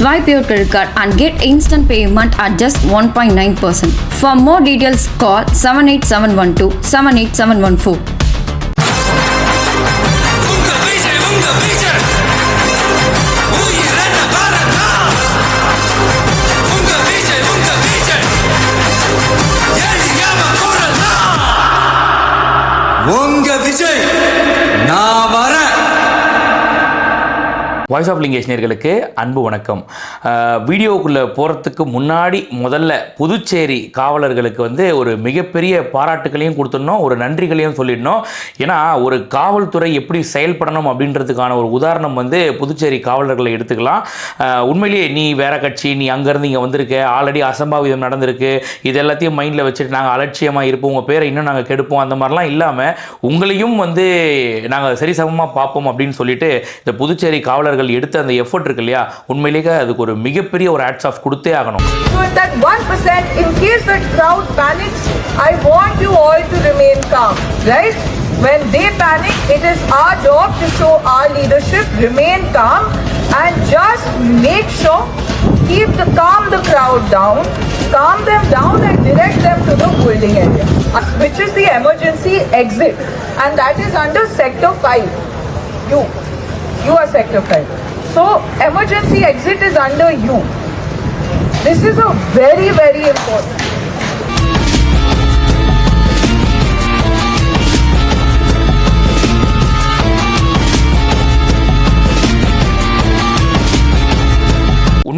Swipe your credit card and get instant payment at just 1.9%. For more details, call 78712 78714. Voice of Lingesh அன்பு வணக்கம். வீடியோக்குள்ளே போகிறதுக்கு முன்னாடி முதல்ல புதுச்சேரி காவலர்களுக்கு வந்து ஒரு மிகப்பெரிய பாராட்டுகளையும் கொடுத்துடணும் ஒரு நன்றிகளையும் சொல்லிடணும். ஏன்னா ஒரு காவல்துறை எப்படி செயல்படணும் அப்படின்றதுக்கான ஒரு உதாரணம் வந்து புதுச்சேரி காவலர்களை எடுத்துக்கலாம். உண்மையிலேயே நீ வேற கட்சி நீ அங்கேருந்து இங்கே வந்திருக்க ஆல்ரெடி அசம்பாவிதம் நடந்திருக்கு இது எல்லாத்தையும் மைண்டில் வச்சுட்டு நாங்கள் அலட்சியமாக இருப்போம் உங்கள் பேரை இன்னும் நாங்கள் கெடுப்போம் அந்த மாதிரிலாம் இல்லாமல் உங்களையும் வந்து நாங்கள் சரிசமமாக பார்ப்போம் அப்படின்னு சொல்லிட்டு இந்த புதுச்சேரி காவலர்கள் எடுத்த அந்த எஃபர்ட் இருக்கு இல்லையா உண்மையிலேயே அதுக்கு ஒரு மிகப்பெரிய ஒரு ஆட்ஸ் ஆஃப் கொடுத்தே ஆகணும் I want you all to remain calm, right? When they panic, it is our job to show our leadership, remain calm and just make sure, keep the calm the crowd down, calm them down and direct them to the holding area, which is the emergency exit and that is under sector 5. You, you are sector 5. So emergency exit is under you. This is a very, very important.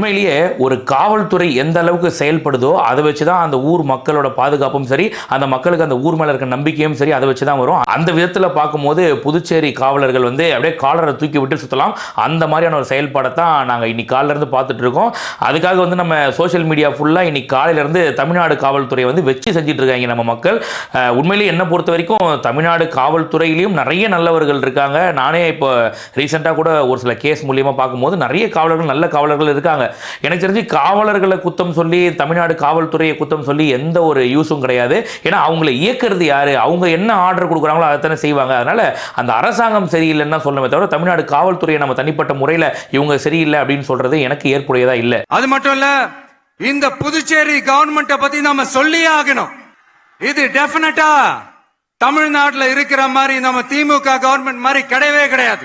உண்மையிலேயே ஒரு காவல்துறை எந்த அளவுக்கு செயல்படுதோ அதை வச்சு தான் அந்த ஊர் மக்களோட பாதுகாப்பும் சரி அந்த மக்களுக்கு அந்த ஊர் மேலே இருக்க நம்பிக்கையும் சரி அதை வச்சு தான் வரும். அந்த விதத்தில் பார்க்கும்போது புதுச்சேரி காவலர்கள் வந்து அப்படியே காலரை தூக்கி விட்டு சுற்றலாம் அந்த மாதிரியான ஒரு செயல்பாடை தான் நாங்கள் இன்னைக்கு காலிலேருந்து பார்த்துட்டு இருக்கோம். அதுக்காக வந்து நம்ம சோஷியல் மீடியா ஃபுல்லாக இன்னைக்கு காலையிலேருந்து தமிழ்நாடு காவல்துறை வந்து வச்சு செஞ்சுட்டு இருக்காங்க நம்ம மக்கள். உண்மையிலேயே என்னை பொறுத்த வரைக்கும் தமிழ்நாடு காவல்துறையிலையும் நிறைய நல்லவர்கள் இருக்காங்க. நானே இப்போ ரீசெண்டாக கூட ஒரு சில கேஸ் மூலியமாக பார்க்கும்போது நிறைய காவலர்கள் நல்ல காவலர்கள் இருக்காங்க. எனக்கு தெரிஞ்சு காவலர்களை குத்தம் சொல்லி தமிழ்நாடு காவல்துறையை குத்தம் சொல்லி எந்த ஒரு யூஸும் கிடையாது. ஏன்னா அவங்களை இயக்குறது யாரு? அவங்க என்ன ஆர்டர் கொடுக்குறாங்களோ அதை தானே செய்வாங்க. அதனால அந்த அரசாங்கம் சரியில்லைன்னு தான் சொல்லணுமே தவிர தமிழ்நாடு காவல்துறையை நம்ம தனிப்பட்ட முறையில் இவங்க சரியில்லை அப்படின்னு சொல்றது எனக்கு ஏற்புடையதா இல்லை. அது மட்டும் இல்ல இந்த புதுச்சேரி கவர்மெண்ட்டை பத்தி நம்ம சொல்லியே ஆகணும். இது டெஃபினட்டா தமிழ்நாட்டுல இருக்கிற மாதிரி நம்ம திமுக கவர்மெண்ட் மாதிரி கிடையவே கிடையாது.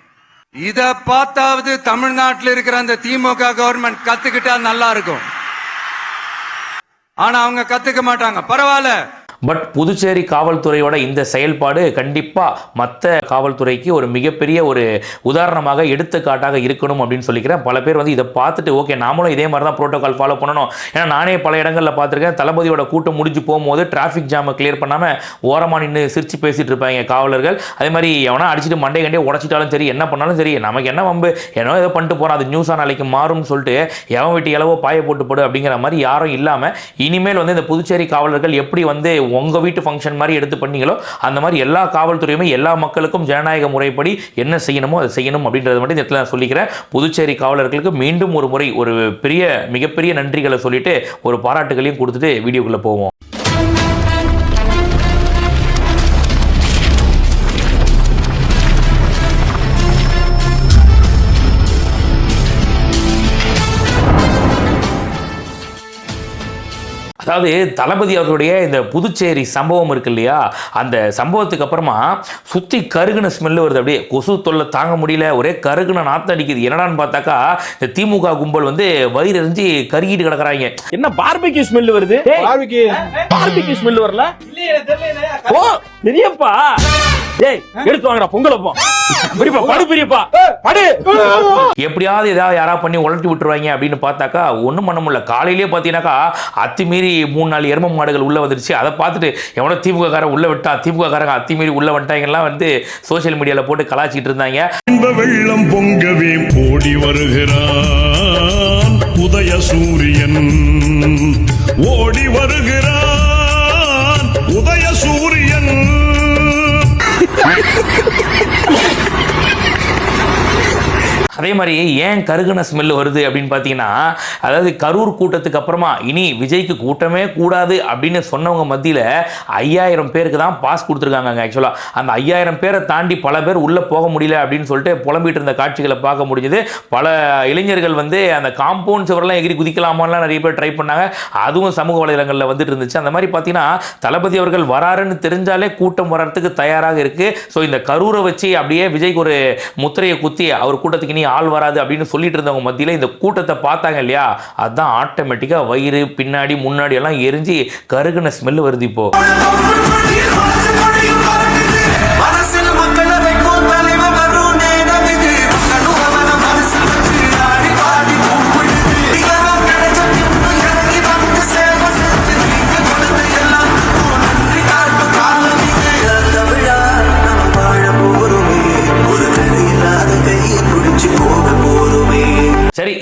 இத பார்த்தாவது தமிழ்நாட்டில் இருக்கிற அந்த திமுக கவர்மெண்ட் கத்துக்கிட்டா நல்லா இருக்கும். ஆனா அவங்க கத்துக்க மாட்டாங்க. பரவாயில்ல. பட் புதுச்சேரி காவல்துறையோட இந்த செயல்பாடு கண்டிப்பாக மற்ற காவல்துறைக்கு ஒரு மிகப்பெரிய ஒரு உதாரணமாக எடுத்துக்காட்டாக இருக்கணும் அப்படின்னு சொல்லிக்கிறேன். பல பேர் வந்து இதை பார்த்துட்டு ஓகே நாமளும் இதே மாதிரி தான் ப்ரோட்டோகால் ஃபாலோ பண்ணணும். ஏன்னா நானே பல இடங்களில் பார்த்துருக்கேன். தளபதியோட கூட்டம் முடிஞ்சு போகும்போது டிராஃபிக் ஜாமை கிளியர் பண்ணாமல் ஓரமாக நின்று சிரித்து பேசிட்டு இருப்பாங்க காவலர்கள். அதே மாதிரி எவனா அடிச்சுட்டு மண்டை கண்டே உடச்சிட்டாலும் சரி என்ன பண்ணாலும் சரி நமக்கு என்ன வம்பு? என்னோ ஏதோ பண்ணிட்டு போகிறான் அது நியூஸாக நாளைக்கு மாறும்னு சொல்லிட்டு எவன் வீட்டு எளவோ பாய போட்டு போடு அப்படிங்கிற மாதிரி யாரும் இல்லாமல் இனிமேல் வந்து இந்த புதுச்சேரி காவலர்கள் எப்படி வந்து உங்கள் வீட்டு ஃபங்க்ஷன் மாதிரி எடுத்து பண்ணீங்களோ அந்த மாதிரி எல்லா காவல்துறையுமே எல்லா மக்களுக்கும் ஜனநாயக முறைப்படி என்ன செய்யணுமோ அதை செய்யணும் அப்படின்றத மட்டும் இந்த இடத்துல நான் சொல்லிக்கிறேன். புதுச்சேரி காவலர்களுக்கு மீண்டும் ஒரு முறை ஒரு பெரிய மிகப்பெரிய நன்றிகளை சொல்லிட்டு ஒரு பாராட்டுகளையும் கொடுத்துட்டு வீடியோக்குள்ளே போவோம். அதாவது தளபதி அவர்களுடைய இந்த புதுச்சேரி சம்பவம் இருக்கு இல்லையா? அந்த சம்பவத்துக்கு அப்புறமா சுற்றி கருகுன ஸ்மெல்லு வருது. அப்படியே கொசு தொல்லை தாங்க முடியல. ஒரே கருகுன நாத்தம் அடிக்குது. என்னடான்னு பார்த்தாக்கா இந்த திமுக கும்பல் வந்து வயிறு எரிஞ்சு கருகிட்டு கிடக்குறாங்க. என்ன பார்பிக்யூ ஸ்மெல் வருது? பார்பிக்யூ பார்பிக்யூ ஸ்மெல் வரல? ஓ பெரியப்பா டேய் எடுத்து வாங்கடா பொங்கல் அப்போ. பெரியப்பா படு பெரியப்பா படு. எப்படியாவது ஏதாவது யாராவது பண்ணி உலட்டி விட்டுருவாங்க அப்படின்னு பார்த்தாக்கா ஒன்றும் பண்ண முடியல. காலையிலேயே பார்த்தீங்கன்னாக்கா அத்துமீறி மூணு நாலு எரும மாடுகள் உள்ளே வந்துருச்சு. அதை பார்த்துட்டு எவனோ திமுக காரன் உள்ளே விட்டா திமுக காரங்க அத்துமீறி உள்ளே வந்துட்டாங்கலாம் வந்து சோஷியல் மீடியாவில் போட்டு கலாச்சிட்டு இருந்தாங்க. வெள்ளம் பொங்கவே ஓடி வருகிறான். உதய சூரியன் ஓடி வருகிறான். உதய சூரியன். அதே மாதிரி ஏன் கருகுன ஸ்மெல் வருது அப்படின்னு பார்த்தீங்கன்னா அதாவது கரூர் கூட்டத்துக்கு அப்புறமா இனி விஜய்க்கு கூட்டமே கூடாது அப்படின்னு சொன்னவங்க மத்தியில் ஐயாயிரம் பேருக்கு தான் பாஸ் கொடுத்துருக்காங்க ஆக்சுவலாக அந்த ஐயாயிரம் பேரை தாண்டி பல பேர் உள்ளே போக முடியல அப்படின்னு சொல்லிட்டு புலம்பிட்டு இருந்த காட்சிகளை பார்க்க முடிஞ்சது. பல இளைஞர்கள் வந்து அந்த காம்பவுண்ட் சுவரெல்லாம் எகிரி குதிக்கலாமான்லாம் நிறைய பேர் ட்ரை பண்ணாங்க. அதுவும் சமூக வலைதளங்களில் வந்துட்டு இருந்துச்சு. அந்த மாதிரி பார்த்தீங்கன்னா தளபதி அவர்கள் வராருன்னு தெரிஞ்சாலே கூட்டம் வர்றதுக்கு தயாராக இருக்குது ஸோ இந்த கரூரை வச்சு அப்படியே விஜய்க்கு ஒரு முத்திரையை குத்தி அவர் கூட்டத்துக்கு இனி ஆள் வராது அப்படின்னு சொல்லிட்டு இருந்தவங்க மத்தியில் இந்த கூட்டத்தை பார்த்தாங்க இல்லையா? அதுதான் ஆட்டோமேட்டிக்காக வயிறு பின்னாடி முன்னாடி எல்லாம் எரிஞ்சு கருகுன ஸ்மெல் வருது இப்போ.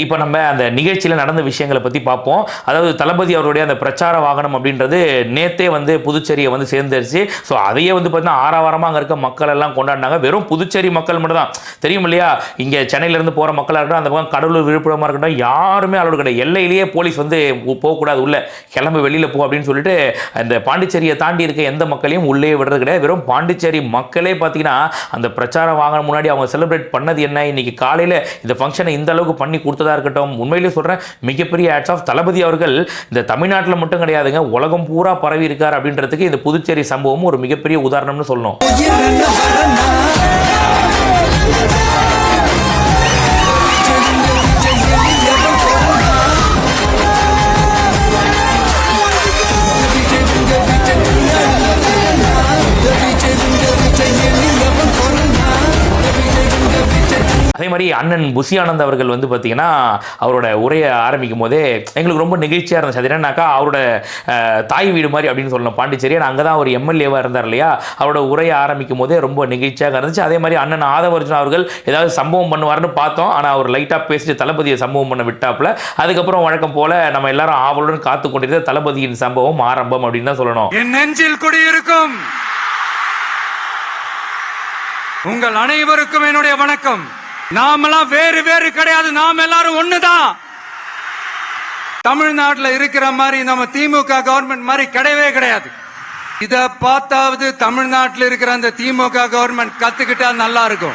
இப்போ நம்ம அந்த நிகழ்ச்சியில் நடந்த விஷயங்களை பற்றி பார்ப்போம். அதாவது தளபதி அவருடைய அந்த பிரச்சார வாகனம் அப்படின்றது நேத்தே வந்து புதுச்சேரியை வந்து சேர்ந்துருச்சு. ஸோ அதையே வந்து பார்த்தீங்கன்னா ஆறாவாரமாக அங்கே இருக்க மக்கள் எல்லாம் கொண்டாடினாங்க. வெறும் புதுச்சேரி மக்கள் மட்டும் தான். தெரியும் இல்லையா? இங்கே சென்னையிலேருந்து போகிற மக்களாக இருக்கட்டும் அந்த பக்கம் கடலூர் விழுப்புரமாக இருக்கட்டும் யாருமே அளவு கிடையாது. எல்லையிலேயே போலீஸ் வந்து போகக்கூடாது. உள்ள கிளம்பு வெளியில் போ அப்படின்னு சொல்லிட்டு அந்த பாண்டிச்சேரியை தாண்டி இருக்க எந்த மக்களையும் உள்ளே விடுறது கிடையாது. வெறும் பாண்டிச்சேரி மக்களே பார்த்தீங்கன்னா அந்த பிரச்சார வாகனம் முன்னாடி அவங்க செலிப்ரேட் பண்ணது என்ன? இன்னைக்கு காலையில் இந்த ஃபங்க்ஷனை இந்த அளவுக்கு பண்ணி கொடுத்ததா இருக்கட்டும். உண்மையிலேயே சொல்கிறேன் மிகப்பெரிய ஆட்ஸ் ஆஃப் தளபதி அவர்கள் இந்த தமிழ்நாட்டில் மட்டும் கிடையாதுங்க உலகம் பூரா பரவி இருக்கார் அப்படின்றதுக்கு இந்த புதுச்சேரி சம்பவமும் ஒரு மிகப்பெரிய உதாரணம்னு சொல்லணும். அதே மாதிரி அண்ணன் புசியானந்த் அவர்கள் வந்து பார்த்தீங்கன்னா அவரோட உரையை ஆரம்பிக்கும் போதே எங்களுக்கு ரொம்ப நிகழ்ச்சியாக இருந்துச்சு. அது என்னன்னாக்கா அவரோட தாய் வீடு மாதிரி அப்படின்னு சொல்லணும். பாண்டிச்சேரி அங்கே தான் அவர் எம்எல்ஏவாக இருந்தார் இல்லையா? அவரோட உரையை ஆரம்பிக்கும் போதே ரொம்ப நிகழ்ச்சியாக இருந்துச்சு. அதே மாதிரி அண்ணன் ஆதவர்ஜுன் அவர்கள் ஏதாவது சம்பவம் பண்ணுவார்னு பார்த்தோம். ஆனால் அவர் லைட்டாக பேசிட்டு தளபதியை சம்பவம் பண்ண விட்டாப்புல. அதுக்கப்புறம் வழக்கம் போல நம்ம எல்லாரும் ஆவலுடன் காத்து கொண்டிருந்த தளபதியின் சம்பவம் ஆரம்பம் அப்படின்னு தான் சொல்லணும். என் நெஞ்சில் குடியிருக்கும். உங்கள் அனைவருக்கும் என்னுடைய வணக்கம். நாமெல்லாம் வேறு வேறு கிடையாது. நாம் எல்லாரும் ஒண்ணுதான். தமிழ்நாட்டில் இருக்கிற மாதிரி நம்ம திமுக கவர்மெண்ட் மாதிரி கிடையவே கிடையாது. இத பார்த்தாவது தமிழ்நாட்டில் இருக்கிற அந்த திமுக கவர்மெண்ட் கத்துக்கிட்டா நல்லா இருக்கும்.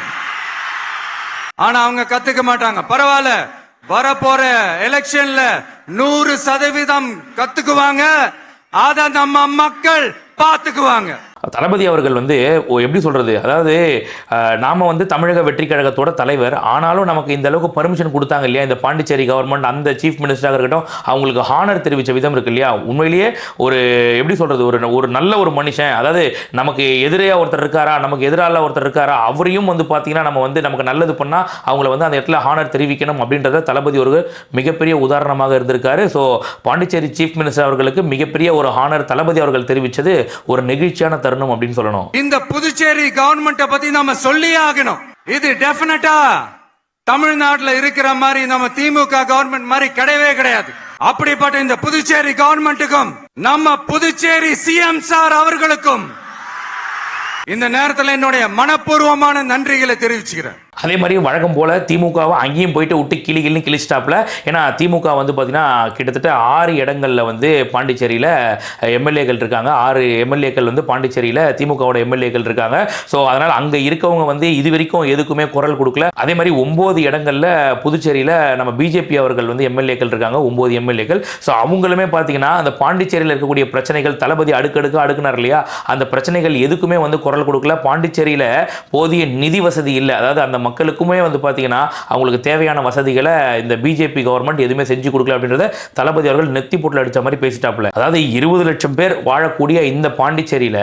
ஆனா அவங்க கத்துக்க மாட்டாங்க. பரவாயில்ல. வரப்போற எலெக்ஷன்ல நூறு சதவீதம் கத்துக்குவாங்க. அத நம்ம மக்கள் பார்த்துக்குவாங்க. தளபதி அவர்கள் வந்து ஓ, எப்படி சொல்கிறது அதாவது நாம் வந்து தமிழக வெற்றி கழகத்தோட தலைவர். ஆனாலும் நமக்கு இந்த அளவுக்கு பர்மிஷன் கொடுத்தாங்க இல்லையா? இந்த பாண்டிச்சேரி கவர்மெண்ட் அந்த சீஃப் மினிஸ்டராக இருக்கட்டும் அவங்களுக்கு ஹானர் தெரிவித்த விதம் இருக்கு இல்லையா? உண்மையிலேயே ஒரு எப்படி சொல்கிறது ஒரு ஒரு நல்ல ஒரு மனுஷன். அதாவது நமக்கு எதிரையாக ஒருத்தர் இருக்காரா? நமக்கு எதிரால ஒருத்தர் இருக்காரா? அவரையும் வந்து பார்த்தீங்கன்னா நம்ம வந்து நமக்கு நல்லது பண்ணால் அவங்கள வந்து அந்த இடத்துல ஹானர் தெரிவிக்கணும் அப்படின்றத தளபதி ஒரு மிகப்பெரிய உதாரணமாக இருந்திருக்காரு. ஸோ பாண்டிச்சேரி சீஃப் மினிஸ்டர் அவர்களுக்கு மிகப்பெரிய ஒரு ஹானர் தளபதி அவர்கள் தெரிவித்தது ஒரு நெகிழ்ச்சியான தருணம். அப்படின்னு சொல்லணும். இந்த புதுச்சேரி கவர்மெண்ட்டை பத்தி நம்ம சொல்லியே ஆகணும். இது டெபினட்டா தமிழ்நாட்டுல இருக்கிற மாதிரி நம்ம திமுக கவர்மெண்ட் மாதிரி கிடையவே கிடையாது. அப்படிப்பட்ட இந்த புதுச்சேரி கவர்மெண்ட்டுக்கும் நம்ம புதுச்சேரி சிஎம் சார் அவர்களுக்கும் இந்த நேரத்தில் என்னுடைய மனப்பூர்வமான நன்றிகளை தெரிவிச்சுக்கிறேன். அதே மாதிரி வழக்கம் போல் திமுகவை அங்கேயும் போயிட்டு விட்டு கிளி கிளி கிழிச்சிட்டாப்புல. ஏன்னா திமுக வந்து பார்த்தீங்கன்னா கிட்டத்தட்ட ஆறு இடங்களில் வந்து பாண்டிச்சேரியில் எம்எல்ஏக்கள் இருக்காங்க. ஆறு எம்எல்ஏக்கள் வந்து பாண்டிச்சேரியில் திமுகவோட எம்எல்ஏக்கள் இருக்காங்க. ஸோ அதனால் அங்கே இருக்கவங்க வந்து இது வரைக்கும் எதுக்குமே குரல் கொடுக்கல. அதே மாதிரி ஒம்பது இடங்களில் புதுச்சேரியில் நம்ம பிஜேபி அவர்கள் வந்து எம்எல்ஏக்கள் இருக்காங்க. ஒம்பது எம்எல்ஏக்கள். ஸோ அவங்களுமே பார்த்தீங்கன்னா அந்த பாண்டிச்சேரியில் இருக்கக்கூடிய பிரச்சனைகள் தளபதி அடுக்கடுக்கு அடுக்குனார் இல்லையா? அந்த பிரச்சனைகள் எதுக்குமே வந்து குரல் கொடுக்கல. பாண்டிச்சேரியில் போதிய நிதி வசதி இல்லை. அதாவது அந்த மக்களுக்குமே வந்து பார்த்தீங்கன்னா அவங்களுக்கு தேவையான வசதிகளை இந்த பிஜேபி கவர்மெண்ட் எதுவுமே செஞ்சு கொடுக்கல அப்படின்றத தளபதி அவர்கள் நெத்தி போட்டில் அடிச்ச மாதிரி பேசிட்டாப்புல. அதாவது இருபது லட்சம் பேர் வாழக்கூடிய இந்த பாண்டிச்சேரியில்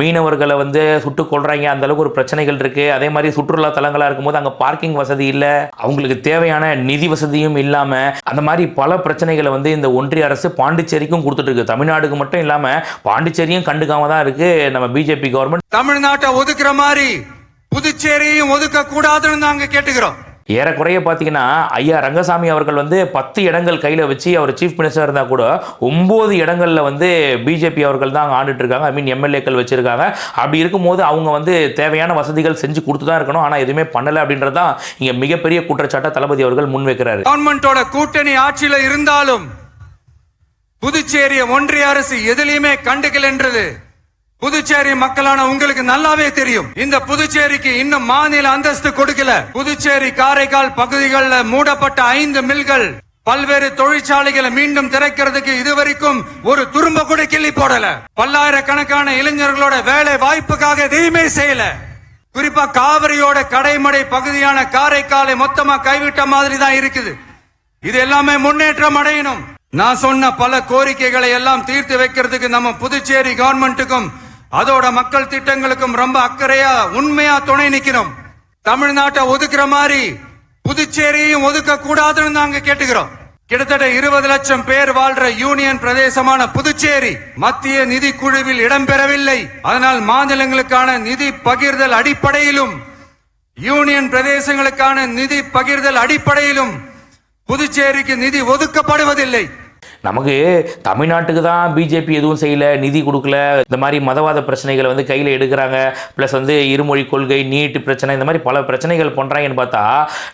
மீனவர்களை வந்து சுட்டு கொள்றாங்க அந்த அளவுக்கு ஒரு பிரச்சனைகள் இருக்கு. அதே மாதிரி சுற்றுலா தலங்களாக இருக்கும்போது அங்கே பார்க்கிங் வசதி இல்லை. அவங்களுக்கு தேவையான நிதி வசதியும் இல்லாமல் அந்த மாதிரி பல பிரச்சனைகளை வந்து இந்த ஒன்றிய அரசு பாண்டிச்சேரிக்கும் கொடுத்துட்டு இருக்கு. தமிழ்நாடுக்கு மட்டும் இல்லாமல் பாண்டிச்சேரியும் கண்டுக்காம தான் இருக்கு நம்ம பிஜேபி கவர்மெண்ட் தமிழ்நாட்டை ஒதுக்குற மாதிரி புதுச்சேரியும் ஒதுக்க கூடாதுன்னு நாங்க கேட்டுக்கிறோம். ஏறக்குறைய பார்த்தீங்கன்னா ஐயா ரங்கசாமி அவர்கள் வந்து பத்து இடங்கள் கையில் வச்சு அவர் சீஃப் மினிஸ்டர் இருந்தால் கூட ஒம்பது இடங்களில் வந்து பிஜேபி அவர்கள் தான் ஆண்டுட்டு இருக்காங்க ஐ மீன் எம்எல்ஏக்கள் வச்சிருக்காங்க. அப்படி இருக்கும்போது அவங்க வந்து தேவையான வசதிகள் செஞ்சு கொடுத்து தான் இருக்கணும். ஆனால் எதுவுமே பண்ணலை அப்படின்றது தான் இங்கே மிகப்பெரிய குற்றச்சாட்டை தளபதி அவர்கள் முன்வைக்கிறாரு. கவர்மெண்டோட கூட்டணி ஆட்சியில இருந்தாலும் புதுச்சேரிய ஒன்றிய அரசு எதிலையுமே கண்டுக்கலன்றது. புதுச்சேரி மக்களான உங்களுக்கு நல்லாவே தெரியும். இந்த புதுச்சேரிக்கு இன்னும் மாநில அந்தஸ்து கொடுக்கல. புதுச்சேரி காரைக்கால் பகுதிகளில் மூடப்பட்ட ஐந்து மில்கள் பல்வேறு தொழிற்சாலைகளை மீண்டும் திறக்கிறதுக்கு இதுவரைக்கும் ஒரு துரும்ப கூட கிள்ளி போடல. பல்லாயிரக்கணக்கான இளைஞர்களோட வேலை வாய்ப்புக்காக எதையுமே செய்யல. குறிப்பா காவிரியோட கடைமடை பகுதியான காரைக்காலை மொத்தமா கைவிட்ட மாதிரி தான் இருக்குது. இது எல்லாமே முன்னேற்றம் அடையணும். நான் சொன்ன பல கோரிக்கைகளை எல்லாம் தீர்த்து வைக்கிறதுக்கு நம்ம புதுச்சேரி கவர்மெண்ட்டுக்கும் அதோட மக்கள் திட்டங்களுக்கும் ரொம்ப அக்கறையா உண்மையா துணை நிக்கிறோம். தமிழ்நாட்டை ஒதுக்குற மாதிரி புதுச்சேரியையும் ஒதுக்க கூடாதுன்னு நாங்க கேட்டுக்கிறோம். கிட்டத்தட்ட இருபது லட்சம் பேர் வாழ்ற யூனியன் பிரதேசமான புதுச்சேரி மத்திய நிதி குழுவில் இடம்பெறவில்லை. அதனால் மாநிலங்களுக்கான நிதி பகிர்தல் அடிப்படையிலும் யூனியன் பிரதேசங்களுக்கான நிதி பகிர்தல் அடிப்படையிலும் புதுச்சேரிக்கு நிதி ஒதுக்கப்படுவதில்லை. நமக்கு தமிழ்நாட்டுக்கு தான் பிஜேபி எதுவும் செய்யல நிதி கொடுக்கல. இந்த மாதிரி மதவாத பிரச்சனைகளை வந்து கையில் எடுக்கிறாங்க. ப்ளஸ் வந்து இருமொழி கொள்கை நீட்டு பிரச்சனை இந்த மாதிரி பல பிரச்சனைகள் பண்ணுறாங்கன்னு பார்த்தா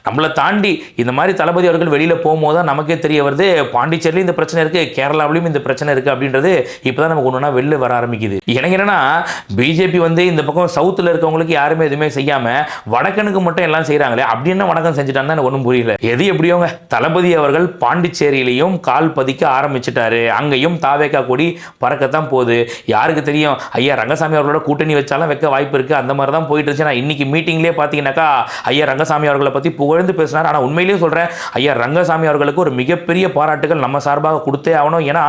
நம்மளை தாண்டி இந்த மாதிரி தளபதி அவர்கள் வெளியில் போகும்போது தான் நமக்கே தெரிய வருது பாண்டிச்சேரிலையும் இந்த பிரச்சனை இருக்குது கேரளாவிலையும் இந்த பிரச்சனை இருக்குது அப்படின்றது இப்போ தான் நமக்கு ஒன்று ஒன்றா வெளில வர ஆரம்பிக்குது. எனக்கு என்னென்னா பிஜேபி வந்து இந்த பக்கம் சவுத்தில் இருக்கவங்களுக்கு யாருமே எதுவுமே செய்யாமல் வடக்கனுக்கு மட்டும் எல்லாம் செய்கிறாங்களே அப்படி என்ன வடக்கம் செஞ்சுட்டான்னு எனக்கு ஒன்றும் புரியல. எது எப்படியோங்க தளபதி அவர்கள் பாண்டிச்சேரியிலையும் கால் பதிக்க ஆரம்பிச்சிட்டாரு. அங்கேயும் தாவேக்கா கொடி பறக்கத்தான் போகுது. யாருக்கு தெரியும்? ஐயா ரங்கசாமி அவர்களோட கூட்டணி வச்சாலும் வைக்க வாய்ப்பு இருக்குது அந்த மாதிரி தான் போயிட்டு இருந்துச்சு. நான் இன்னைக்கு மீட்டிங்லேயே பார்த்தீங்கன்னாக்கா ஐயா ரங்கசாமி அவர்களை பற்றி புகழ்ந்து பேசினார். ஆனால் உண்மையிலேயே சொல்கிறேன் ஐயா ரங்கசாமி அவர்களுக்கு ஒரு மிகப்பெரிய பாராட்டுகள் நம்ம சார்பாக கொடுத்தே ஆகணும். ஏன்னா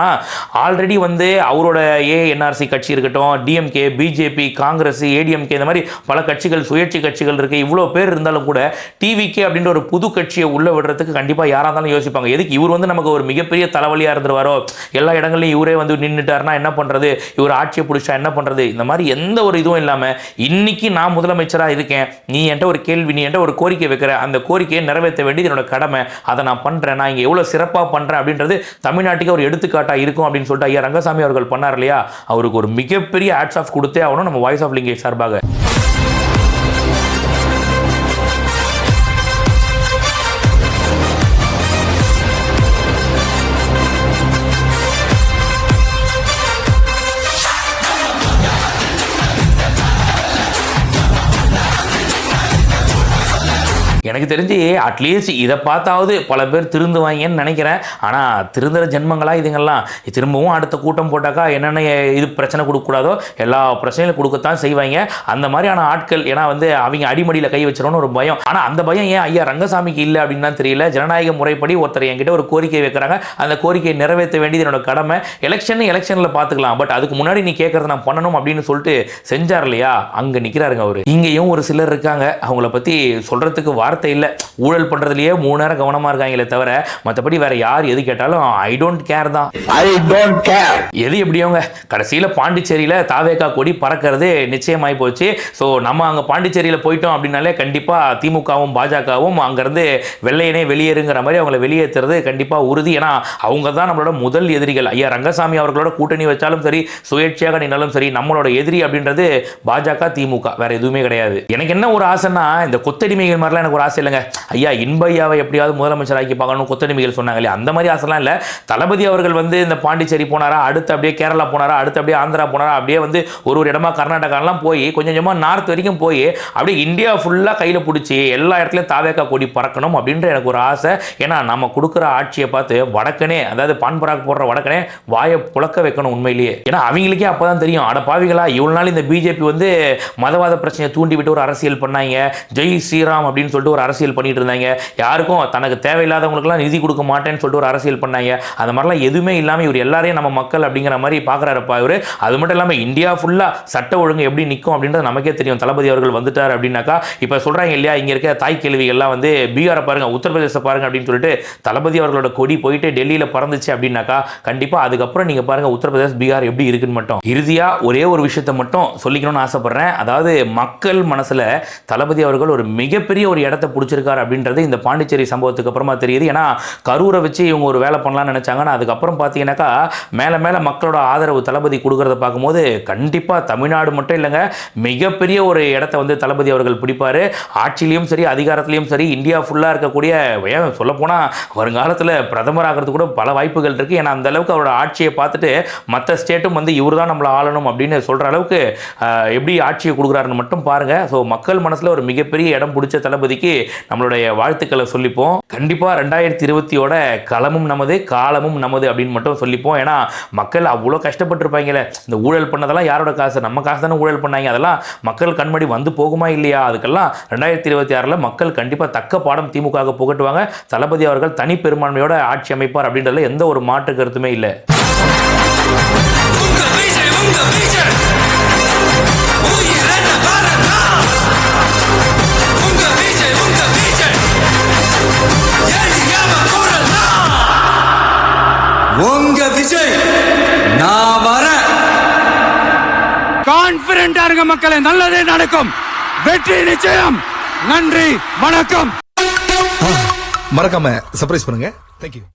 ஆல்ரெடி வந்து அவரோட ஏஎன்ஆர்சி கட்சி இருக்கட்டும் டிஎம்கே பிஜேபி காங்கிரஸ் ஏடிஎம்கே இந்த மாதிரி பல கட்சிகள் சுயேட்சை கட்சிகள் இருக்குது இவ்வளோ பேர் இருந்தாலும் கூட டிவிகே அப்படின்ற ஒரு புது கட்சியை உள்ளே விடுறதுக்கு கண்டிப்பாக யாராக இருந்தாலும் யோசிப்பாங்க. எதுக்கு? இவர் வந்து நமக்கு ஒரு மிகப்பெரிய தலைவலியாக இருந்துருவாரோ எல்லா இடங்கள்லையும் இவரே வந்து நின்றுட்டார்னா என்ன பண்ணுறது இவர் ஆட்சியை பிடிச்சா என்ன பண்ணுறது இந்த மாதிரி எந்த ஒரு இதுவும் இல்லாமல் இன்னைக்கு நான் முதலமைச்சராக இருக்கேன். நீ என்கிட்ட ஒரு கேள்வி நீ என்கிட்ட ஒரு கோரிக்கை வைக்கிற. அந்த கோரிக்கையை நிறைவேற்ற வேண்டியது என்னோட கடமை. அதை நான் பண்ணுறேன் நான் இங்கே எவ்வளோ சிறப்பாக பண்ணுறேன் அப்படின்றது தமிழ்நாட்டுக்கு ஒரு எடுத்துக்காட்டாக இருக்கும் அப்படின்னு சொல்லிட்டு ஐயா ரங்கசாமி அவர்கள் பண்ணார் இல்லையா? அவருக்கு ஒரு மிகப்பெரிய ஆட்ஸ் ஆஃப் கொடுத்தே ஆகணும் நம்ம வாய்ஸ் ஆஃப் லிங்கேஜ் சார்பாக. எனக்கு தெரிஞ்சு அட்லீஸ்ட் இதை பார்த்தாவது பல பேர் திருந்துவாங்கன்னு நினைக்கிறேன். ஆனால் திருந்துற ஜென்மங்களாக இதுங்கெல்லாம்? திரும்பவும் அடுத்த கூட்டம் போட்டாக்கா என்னென்ன இது பிரச்சனை கொடுக்கக்கூடாதோ எல்லா பிரச்சனையும் கொடுக்கத்தான் செய்வாங்க. அந்த மாதிரியான ஆட்கள் ஏன்னா வந்து அவங்க அடிமடியில் கை வச்சிடணும்னு ஒரு பயம். ஆனால் அந்த பயம் ஏன் ஐயா ரங்கசாமிக்கு இல்லை அப்படின்னு தான் தெரியல. ஜனநாயக முறைப்படி ஒருத்தர் என்கிட்ட ஒரு கோரிக்கை வைக்கிறாங்க. அந்த கோரிக்கையை நிறைவேற்ற வேண்டியது என்னோட கடமை. எலெக்ஷன் எலெக்ஷனில் பார்த்துக்கலாம். பட் அதுக்கு முன்னாடி நீ கேட்கறத நான் பண்ணணும் அப்படின்னு சொல்லிட்டு செஞ்சார் இல்லையா? அங்கே நிற்கிறாருங்க அவர். இங்கேயும் ஒரு சிலர் இருக்காங்க. அவங்கள பற்றி சொல்கிறதுக்கு வார்த்தை இல்லை. ஊழல் பண்ணுறதுலையே மூணு நேரம் கவனமாக இருக்காங்களே தவிர மற்றபடி வேற யார் எது கேட்டாலும் ஐ டோன்ட் கேர் தான். I don't care. எது எப்படியோங்க? கடைசியில் பாண்டிச்சேரியில் தாவேக்கா கொடி பறக்கிறது நிச்சயமாகி போச்சு. ஸோ நம்ம அங்கே பாண்டிச்சேரியில் போயிட்டோம் அப்படின்னாலே கண்டிப்பாக திமுகவும் பாஜகவும் அங்கேருந்து வெள்ளையனே வெளியேறுங்கிற மாதிரி அவங்கள வெளியேற்றுறது கண்டிப்பாக உறுதி. ஏன்னா அவங்க தான் நம்மளோட முதல் எதிரிகள். ஐயா ரங்கசாமி அவர்களோட கூட்டணி வச்சாலும் சரி சுயேட்சையாக நின்னாலும் சரி நம்மளோட எதிரி அப்படின்றது பாஜக திமுக. வேற எதுவுமே கிடையாது. எனக்கு என்ன ஒரு ஆசைன்னா இந்த கொத்தடிமைகள் மாதிரிலாம் எனக்கு ஒரு ஆசை இல்லைங்க. ஐயா இன்பையாவை எப்படியாவது முதலமைச்சர் ஆக்கி பார்க்கணும் கொத்தடிமைகள் சொன்னாங்க இல்லையா? அந்த மாதிரி ஆசைலாம் இல்லை. தளபதி அவர்கள் வந்து இந்த பாண்டிச்சேரி போனாரா? அடுத்து அப்படியே கேரளா போனாரா? அடுத்து அப்படியே ஆந்திரா போனாரா? அப்படியே வந்து ஒரு ஒரு இடமா கர்நாடகாலாம் போய் கொஞ்சம் கொஞ்சமாக நார்த் வரைக்கும் போய் அப்படியே இந்தியா ஃபுல்லாக கையில் பிடிச்சி எல்லா இடத்துலையும் தாவேக்கா கொடி பறக்கணும் அப்படின்ற எனக்கு ஒரு ஆசை. ஏன்னா நம்ம கொடுக்குற ஆட்சியை பார்த்து வடக்கனே அதாவது பான்பராக் போடுற வடக்கனே வாயை புழக்க வைக்கணும் உண்மையிலேயே. ஏன்னா அவங்களுக்கே அப்போ தான் தெரியும். அட பாவிகளா இவ்வளோ நாள் இந்த பிஜேபி வந்து மதவாத பிரச்சனையை தூண்டி விட்டு ஒரு அரசியல் பண்ணாங்க. ஜெய் ஸ்ரீராம் அப்படின்னு சொல்லிட்டு ஒரு அரசியல் பண்ணிட்டு இருந்தாங்க. யாருக்கும் தனக்கு தேவையில்லாதவங்களுக்குலாம் நிதி கொடுக்க மாட்டேன்னு சொல்லிட்டு ஒரு அரசியல் பண்ணாங்க. அந்த மாதிரிலாம் எதுவுமே இல்லாமல் இவர் எல்லாரையும் நம்ம மக்கள் அப்படிங்கிற மாதிரி பார்க்குறாருப்பா இவர். அது மட்டும் இல்லாமல் இந்தியா ஃபுல்லாக சட்ட ஒழுங்கு எப்படி நிற்கும் அப்படின்றது நமக்கே தெரியும். தளபதி அவர்கள் வந்துட்டார் அப்படின்னாக்கா இப்போ சொல்கிறாங்க இல்லையா இங்கே இருக்க தாய் கேள்விகள்லாம் வந்து பீகாரை பாருங்க உத்தரப்பிரதேச பாருங்க அப்படின்னு சொல்லிட்டு தளபதி அவர்களோட கொடி போயிட்டு டெல்லியில் பறந்துச்சு அப்படின்னாக்கா கண்டிப்பாக அதுக்கப்புறம் நீங்கள் பாருங்கள் உத்தரப்பிரதேச பீகார் எப்படி இருக்குன்னு மட்டும். இறுதியாக ஒரே ஒரு விஷயத்தை மட்டும் சொல்லிக்கணும்னு ஆசைப்படுறேன். அதாவது மக்கள் மனசில் தளபதி அவர்கள் ஒரு மிகப்பெரிய ஒரு இடத்த பிடிச்சிருக்காரு அப்படின்றது இந்த பாண்டிச்சேரி சம்பவத்துக்கு அப்புறமா தெரியுது. ஏன்னா கரூரை வச்சு இவங்க ஒரு வேலை பண்ணலாம்னு நினச்சாங்கன்னா அதுக்கப்புறம் பார்த்தீங்கன்னாக்கா மேலே மேலே மக்களோட ஆதரவு தளபதி கொடுக்குறத பார்க்கும்போது கண்டிப்பாக தமிழ்நாடு மட்டும் இல்லைங்க மிகப்பெரிய ஒரு இடத்த வந்து தளபதி அவர்கள் பிடிப்பார். ஆட்சியிலையும் சரி அதிகாரத்திலையும் சரி இந்தியா ஃபுல்லாக இருக்கக்கூடிய ஏன் சொல்லப்போனால் வருங்காலத்தில் பிரதமர் ஆகிறது கூட பல வாய்ப்புகள் இருக்குது ஏன்னா அந்த அளவுக்கு அவரோட ஆட்சியை பார்த்துட்டு மற்ற ஸ்டேட்டும் வந்து இவர் தான் நம்மளை ஆளணும் அப்படின்னு சொல்கிற அளவுக்கு எப்படி ஆட்சியை கொடுக்குறாருன்னு மட்டும் பாருங்கள் ஸோ மக்கள் மனசில் ஒரு மிகப்பெரிய இடம் பிடிச்ச தளபதிக்கு நம்மளுடைய வாழ்த்துக்களை சொல்லிப்போம். கண்டிப்பாக ரெண்டாயிரத்தி இருபத்தியோட களமும் நமது காலமும் நமது அப்படின்னு மட்டும் சொல்லிப்போம். ஏன்னா மக்கள் அவ்வளோ கஷ்டப்பட்டுருப்பாங்களே இந்த ஊழல் பண்ணதெல்லாம் யாரோட காசு? நம்ம காசு தானே ஊழல் பண்ணாங்க. அதெல்லாம் மக்கள் கண்மடி வந்து போகுமா இல்லையா? அதுக்கெல்லாம் ரெண்டாயிரத்தி இருபத்தி ஆறில் மக்கள் கண்டிப்பாக தக்க பாடம் திமுக புகட்டுவாங்க. தளபதி அவர்கள் தனி பெரும்பான்மையோட ஆட்சி அமைப்பார் அப்படின்றதுல எந்த ஒரு மாற்று கருத்துமே இல்லை. உங்க விஜய் நான் வரேன். கான்பிடண்டா இருங்க மக்களே நல்லதே நடக்கும். வெற்றி நிச்சயம். நன்றி வணக்கம். மறக்காம சர்ப்ரைஸ் பண்ணுங்க. தேங்க்யூ